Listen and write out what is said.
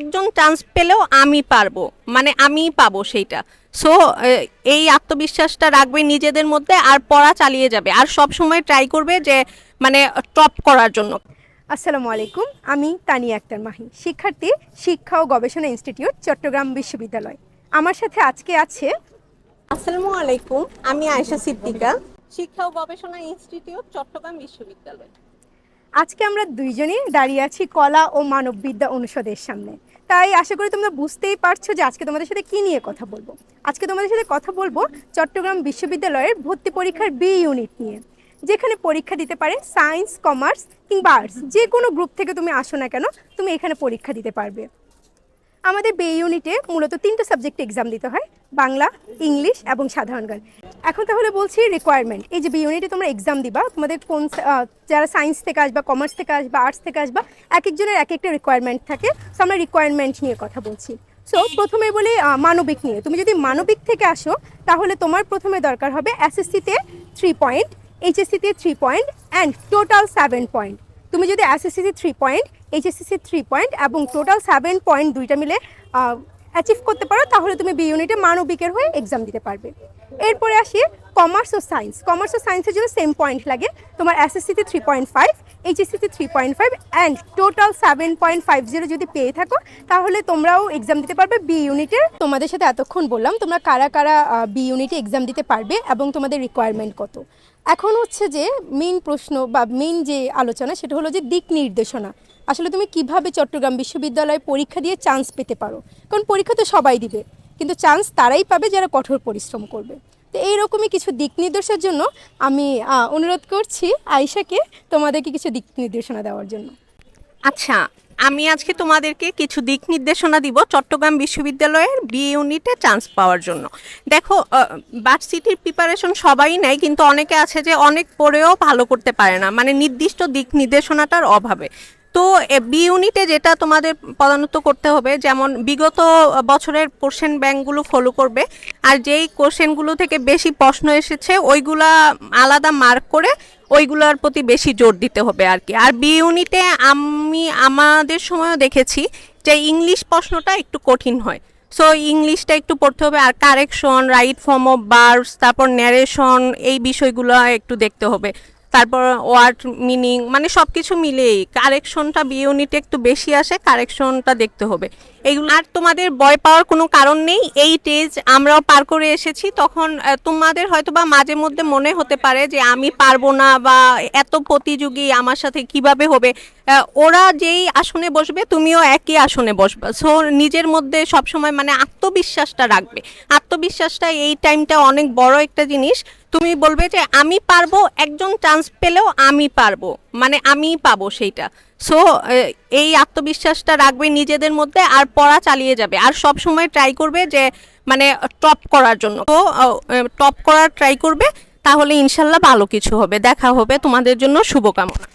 একজন চান্স পেলেও আমি পারব মানে আমিই পাবো সেইটা। সো এই আত্মবিশ্বাসটা রাখবে নিজেদের মধ্যে আর পড়া চালিয়ে যাবে। আর সব সময় ট্রাই করবে যে মানে টপ করার জন্য। আসসালামু আলাইকুম আমি তানিয়া আক্তার মাহি শিক্ষার্থী শিক্ষা ও গবেষণা ইনস্টিটিউট চট্টগ্রাম বিশ্ববিদ্যালয়। আমার সাথে আজকে আছে আসসালামু আলাইকুম আমি আয়েশা সিদ্দিকা শিক্ষা ও গবেষণা ইনস্টিটিউট চট্টগ্রাম বিশ্ববিদ্যালয়। আজকে আমরা দুইজনই দাঁড়িয়ে আছি কলা ও মানববিদ্যা অনুষদের সামনে। তাই আশা করি তোমরা বুঝতেই পারছ যে আজকে তোমাদের সাথে কি নিয়ে কথা বলব। আজকে তোমাদের সাথে কথা বলব চট্টগ্রাম বিশ্ববিদ্যালয়ের ভর্তি পরীক্ষার বি ইউনিট নিয়ে, যেখানে পরীক্ষা দিতে পারে সায়েন্স কমার্স কিংবা আর্টস যে কোনো গ্রুপ থেকে তুমি আসো না কেন, তুমি এখানে পরীক্ষা দিতে পারবে। আমাদের বে ইউনিটে মূলত তিনটে সাবজেক্টে এক্সাম দিতে হয়, বাংলা ইংলিশ এবং সাধারণ গান এখন তাহলে বলছি রিকোয়ারমেন্ট এই যে বি ইউনিটে তোমরা এক্সাম দিবা, তোমাদের কোন যারা সায়েন্স থেকে আসবা কমার্স থেকে আসবা আর্টস থেকে আসবা এক একজনের এক একটা রিকোয়ারমেন্ট থাকে। সো আমরা রিকোয়ারমেন্ট নিয়ে কথা বলছি। সো প্রথমে বলি মানবিক নিয়ে। তুমি যদি মানবিক থেকে আসো, তাহলে তোমার প্রথমে দরকার হবে এসএসসিতে three point এইচএসসিতে three point and total seven point তুমি যদি এসএসসিসি থ্রি পয়েন্ট এইচএসসিসি থ্রি পয়েন্ট এবং টোটাল সেভেন পয়েন্ট দুইটা মিলে অ্যাচিভ করতে পারো, তাহলে তুমি বি ইউনিটে মানবিকের হয়ে এক্সাম দিতে পারবে। এরপরে আসি কমার্স ও সায়েন্স কমার্স ও সায়েন্সের জন্য সেম পয়েন্ট লাগে। তোমার এসএসসিতে three point five এইচএসসিতে three point five and total seven point five zero যদি পেয়ে থাকো, তাহলে তোমরাও এক্সাম দিতে পারবে বি ইউনিটের তোমাদের সাথে এতক্ষণ বললাম, তোমরা কারা কারা বি ইউনিটে এক্সাম দিতে পারবে এবং তোমাদের রিকোয়ারমেন্ট কত। এখন হচ্ছে যে মেইন প্রশ্ন বা মেইন যে আলোচনা, সেটা হলো যে দিক নির্দেশনা। আসলে তুমি কীভাবে চট্টগ্রাম বিশ্ববিদ্যালয়ে পরীক্ষা দিয়ে চান্স পেতে পারো? কারণ পরীক্ষা তো সবাই দিবে। কিন্তু চান্স তারাই পাবে যারা কঠোর পরিশ্রম করবে। তো এইরকমই কিছু দিক নির্দেশের জন্য আমি অনুরোধ করছি আয়শাকে তোমাদেরকে কিছু দিক নির্দেশনা দেওয়ার জন্য। আচ্ছা আমি আজকে তোমাদেরকে কিছু দিক নির্দেশনা দিব চট্টগ্রাম বিশ্ববিদ্যালয়ের বি ইউনিটে চান্স পাওয়ার জন্য। দেখো ভার্সিটির প্রিপারেশন সবাই নেয়, কিন্তু অনেকে আছে যে অনেক পড়েও ভালো করতে পারে না। মানে নির্দিষ্ট দিক নির্দেশনাটার অভাবে। তো বি ইউনিটে যেটা তোমাদের প্রধানত করতে হবে, যেমন বিগত বছরের কোশ্চেন ব্যাংকগুলো ফলো করবে, আর যেই কোশ্চেনগুলো থেকে বেশি প্রশ্ন এসেছে, ওইগুলা আলাদা মার্ক করে ওইগুলোর প্রতি বেশি জোর দিতে হবে আর কি। আর বি ইউনিটে আমি, আমাদের সময়ও দেখেছি যে ইংলিশ প্রশ্নটা একটু কঠিন হয়। সো ইংলিশটা একটু পড়তে হবে আর কারেকশন রাইট ফর্ম অফ বার্স তারপর ন্যারেশন এই বিষয়গুলো একটু দেখতে হবে। তারপর ওয়ার্ড মিনিং মানে সব কিছু মিলেই কারেকশনটা বি ইউনিটে একটু বেশি আসে, কারেকশনটা দেখতে হবে। এইগুলো আর তোমাদের ভয় পাওয়ার কোনো কারণ নেই। এই টেজ আমরাও পার করে এসেছি। তখন তোমাদের হয়তো বা মাঝে মধ্যে মনে হতে পারে যে আমি পারব না বা এত প্রতিযোগী আমার সাথে কীভাবে হবে। ওরা যেই আসনে বসবে, তুমিও একই আসনে বসবে। সো নিজের মধ্যে সবসময় মানে আত্মবিশ্বাসটা রাখবে। আত্মবিশ্বাসটা এই টাইমটা অনেক বড় একটা জিনিস। তুমি বলবে যে আমি পারব, একজন চান্স পেলেও আমি পারব মানে আমিই পাবো সেইটা। সো এই আত্মবিশ্বাসটা রাখবে নিজেদের মধ্যে আর পড়া চালিয়ে যাবে। আর সব সময় ট্রাই করবে যে মানে টপ করার জন্য। তো টপ করার ট্রাই করবে, তাহলে ইনশাল্লাহ ভালো কিছু হবে। দেখা হবে তোমাদের জন্য শুভকামনা।